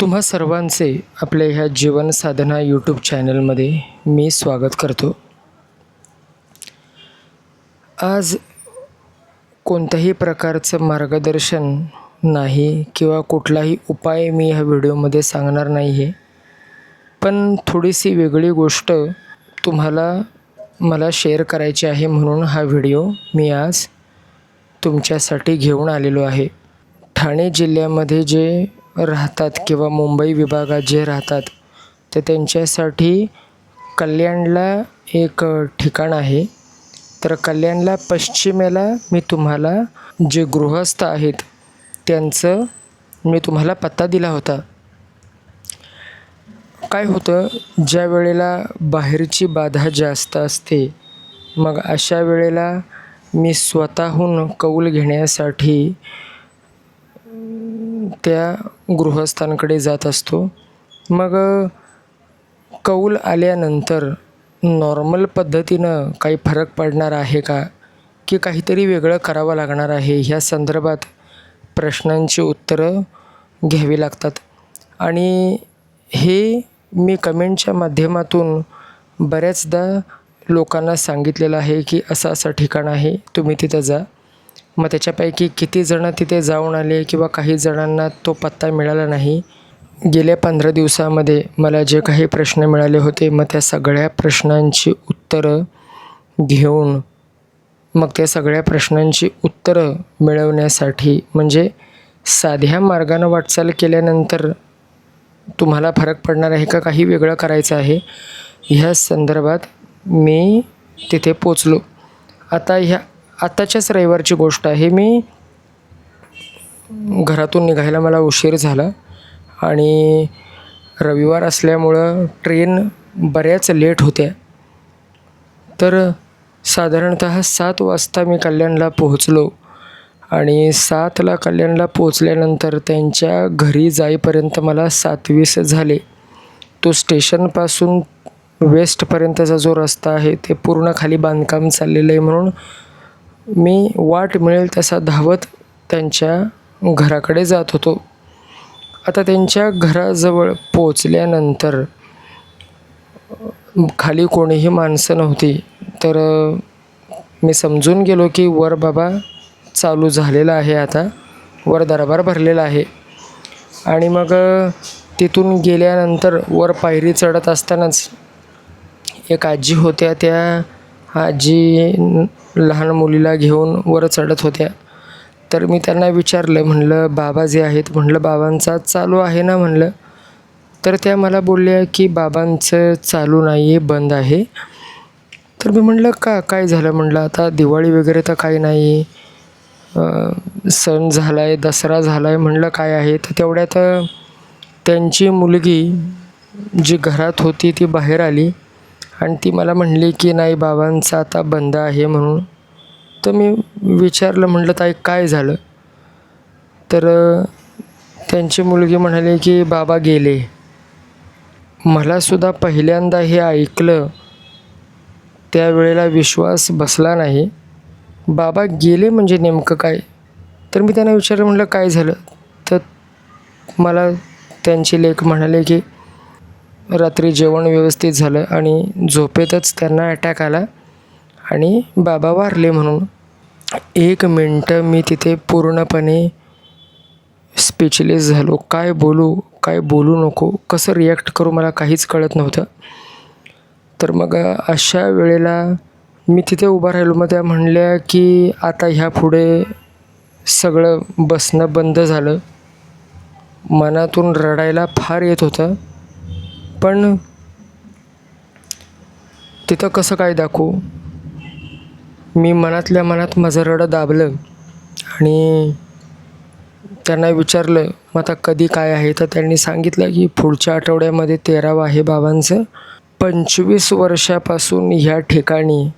तुम्हा सर्वांचे आपल्या ह्या जीवन साधना यूट्यूब चॅनलमध्ये मी स्वागत करतो. आज कोणत्याही प्रकारचं मार्गदर्शन नाही किंवा कुठलाही उपाय मी ह्या व्हिडिओमध्ये सांगणार नाही आहे पण थोडीशी वेगळी गोष्ट तुम्हाला मला शेअर करायची आहे म्हणून हा व्हिडिओ मी आज तुमच्यासाठी घेऊन आलेलो आहे. ठाणे जिल्ह्यामध्ये जे राहतात किंवा मुंबई विभागात जे राहतात तर त्यांच्यासाठी कल्याणला एक ठिकाण आहे. तर कल्याणला पश्चिमेला मी तुम्हाला जे गृहस्थ आहेत त्यांचं मी तुम्हाला पत्ता दिला होता. काय होतं ज्या वेळेला बाहेरची बाधा जास्त असते मग अशा वेळेला मी स्वतःहून कौल घेण्यासाठी त्या गृहस्थांकडे जात असतो. मग कौल आल्यानंतर नॉर्मल पद्धतीनं काही फरक पडणार आहे का? की काहीतरी वेगळं करावं लागणार आहे? ह्या संदर्भात प्रश्नांची उत्तरं घ्यावी लागतात. आणि हे मी कमेंटच्या माध्यमातून बऱ्याचदा लोकांना सांगितलेलं आहे की असं असं ठिकाण आहे तुम्ही तिथं जा. मग त्याच्यापैकी किती जणं तिथे जाऊन आले किंवा काही जणांना तो पत्ता मिळाला नाही? गेल्या पंधरा दिवसामध्ये मला जे काही प्रश्न मिळाले होते मग त्या सगळ्या प्रश्नांची उत्तरं घेऊन मग त्या सगळ्या प्रश्नांची उत्तरं मिळवण्यासाठी म्हणजे साध्या मार्गानं वाटचाल केल्यानंतर तुम्हाला फरक पडणार आहे का? काही वेगळं करायचं आहे. ह्या संदर्भात मी तिथे पोचलो. आता ह्या आत्ताच्याच रविवारची गोष्ट आहे. मी घरातून निघायला मला उशीर झाला आणि रविवार असल्यामुळं ट्रेन बऱ्याच लेट होत्या. तर साधारणत सात वाजता मी कल्याणला पोहोचलो आणि सातला कल्याणला पोहोचल्यानंतर त्यांच्या घरी जाईपर्यंत मला सातवीस झाले. तो स्टेशनपासून वेस्टपर्यंतचा जो रस्ता आहे ते पूर्ण खाली बांधकाम चाललेलं आहे म्हणून मी वाट मिळेल तसा धावत त्यांच्या घराकडे जात होतो. आता त्यांच्या घराजवळ पोचल्यानंतर खाली कोणीही माणसं नव्हती. तर मी समजून गेलो की वर बाबा चालू झालेला आहे आता. वर दरबार भरलेला आहे. आणि मग तिथून गेल्यानंतर वर पायरी चढत असतानाच एक आजी होत्या त्या आजी लहान मुलीला घेऊन वर चढत होत्या. तर मी त्यांना विचारलं म्हणलं बाबा जे आहेत म्हणलं बाबांचा चालू आहे ना म्हणलं. तर त्या मला बोलल्या की बाबांचं चालू नाही आहे बंद आहे. तर मी म्हणलं का काय झालं? म्हणलं आता दिवाळी वगैरे तर काही नाही. सण झाला आहे दसरा झाला आहे म्हणलं काय आहे? तर तेवढ्यात त्यांची मुलगी जी घरात होती ती बाहेर आली. आणि ती मला म्हणली की नाही बाबांचं आता बंद आहे म्हणून. तर मी विचारलं म्हटलं ताई काय झालं? तर त्यांची मुलगी म्हणाली की बाबा गेले. मलासुद्धा पहिल्यांदा हे ऐकलं. त्यावेळेला विश्वास बसला नाही. बाबा गेले म्हणजे नेमकं काय? तर मी त्यांना विचारलं म्हटलं काय झालं? तर मला त्यांची लेख म्हणाले की रात्री जेवण व्यवस्थित झालं आणि झोपेतच त्यांना अटॅक आला आणि बाबा वारले म्हणून. एक मिनटं मी तिथे पूर्णपणे स्पीचलेस झालो. काय बोलू काय बोलू नको कसं रिॲक्ट करू मला काहीच कळत नव्हतं. तर मग अशा वेळेला मी तिथे उभा राहिलो. मग त्या म्हणल्या की आता ह्या पुढे सगळं बसणं बंद झालं. मनातून रडायला फार येत होतं. पण तिथं कसं काय दाखवू? मी मनातल्या मनात माझं रडं दाबलं आणि त्यांना विचारलं मग आता कधी काय आहे? तर त्यांनी सांगितलं की पुढच्या आठवड्यामध्ये तेरावं आहे बाबांचं. पंचवीस वर्षापासून ह्या ठिकाणी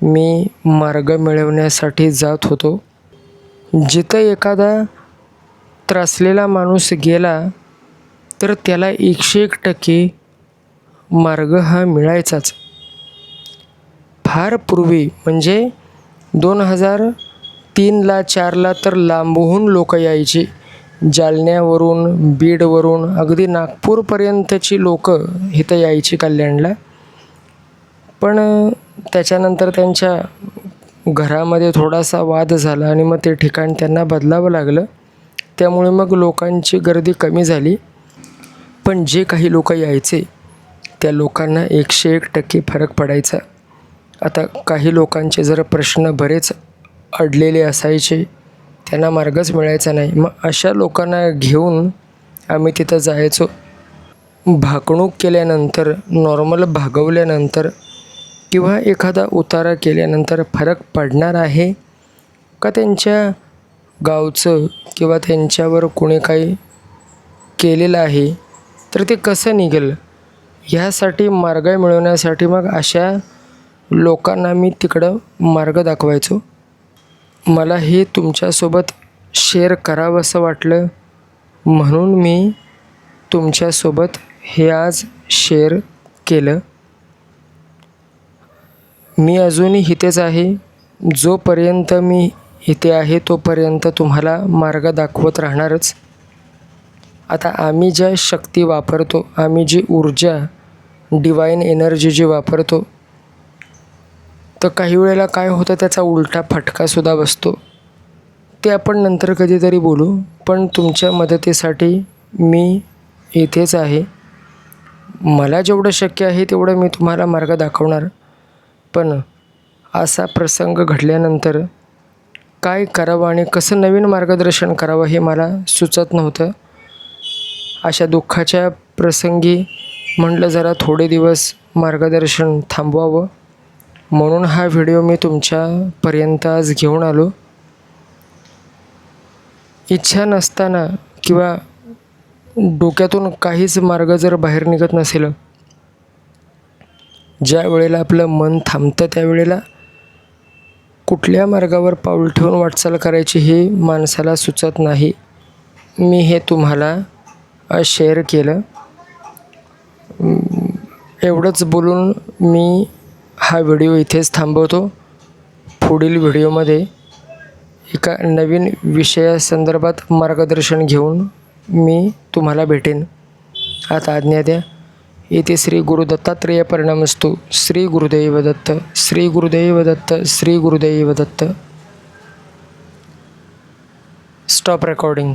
मी मार्ग मिळवण्यासाठी जात होतो. जिथं एखादा त्रासलेला माणूस गेला तर त्याला एकशे एक टक्के मार्ग हा मिळायचाच. फार पूर्वी म्हणजे दोन हजार तीनला चारला तर लांबहून लोक यायची. जालन्यावरून बीडवरून अगदी नागपूरपर्यंतची लोक इथं यायची कल्याणला. पण त्याच्यानंतर त्यांच्या घरामध्ये थोडासा वाद झाला आणि मग ते ठिकाण त्यांना बदलावं लागलं. त्यामुळे मग लोकांची गर्दी कमी झाली. पण जे काही लोक यायचे त्या लोकांना एकशे एक टक्के फरक पडायचा. आता काही लोकांचे जर प्रश्न बरेच अडलेले असायचे त्यांना मार्गच मिळायचा नाही. मग अशा लोकांना घेऊन आम्ही तिथं जायचो. भाकणूक केल्यानंतर नॉर्मल भागवल्यानंतर किंवा एखादा उतारा केल्यानंतर फरक पडणार आहे? का त्यांच्या गावचं किंवा त्यांच्यावर कोणी काही केलेलं आहे? तर ते कसं निघेल? ह्यासाठी मार्ग मिळवण्यासाठी मग अशा लोकांना मी तिकडं मार्ग दाखवायचो. मला हे तुमच्यासोबत शेअर करावंसं वाटलं. म्हणून मी तुमच्यासोबत हे आज शेअर केलं. मी अजूनही इथेच आहे. जोपर्यंत मी इथे आहे तोपर्यंत तुम्हाला मार्ग दाखवत राहणारच. आता आम्ही ज्या शक्ती वापरतो आम्ही जी ऊर्जा डिवाईन एनर्जी जी वापरतो तर काही वेळेला काय होतं त्याचा उलटा फटकासुद्धा बसतो. ते आपण नंतर कधीतरी बोलू पण तुमच्या मदतीसाठी मी इथेच आहे. मला जेवढं शक्य आहे तेवढं मी तुम्हाला मार्ग दाखवणार. पण असा प्रसंग घडल्यानंतर काय करावं आणि कसं नवीन मार्गदर्शन करावं हे मला सुचत नव्हतं. अशा दुःखाच्या प्रसंगी म्हटलं जरा थोडे दिवस मार्गदर्शन थांबवावं. म्हणून हा व्हिडिओ मी तुमच्यापर्यंत आज घेऊन आलो. इच्छा नसताना किंवा डोक्यातून काहीच मार्ग जर बाहेर निघत नसेल ज्या वेळेला आपलं मन थांबतं त्यावेळेला कुठल्या मार्गावर पाऊल ठेवून वाटचाल करायची हे माणसाला सुचत नाही. मी हे तुम्हाला शेअर केलं. एवढंच बोलून मी हा व्हिडिओ इथेच थांबवतो. पुढील व्हिडिओमध्ये एका नवीन विषयासंदर्भात मार्गदर्शन घेऊन मी तुम्हाला भेटेन. आता आज्ञा द्या. येथे श्री गुरु दत्तात्रेय परिणामस्तू श्री गुरुदैव दत्त श्री गुरुदैव दत्त श्री गुरुदैव दत्त. Stop recording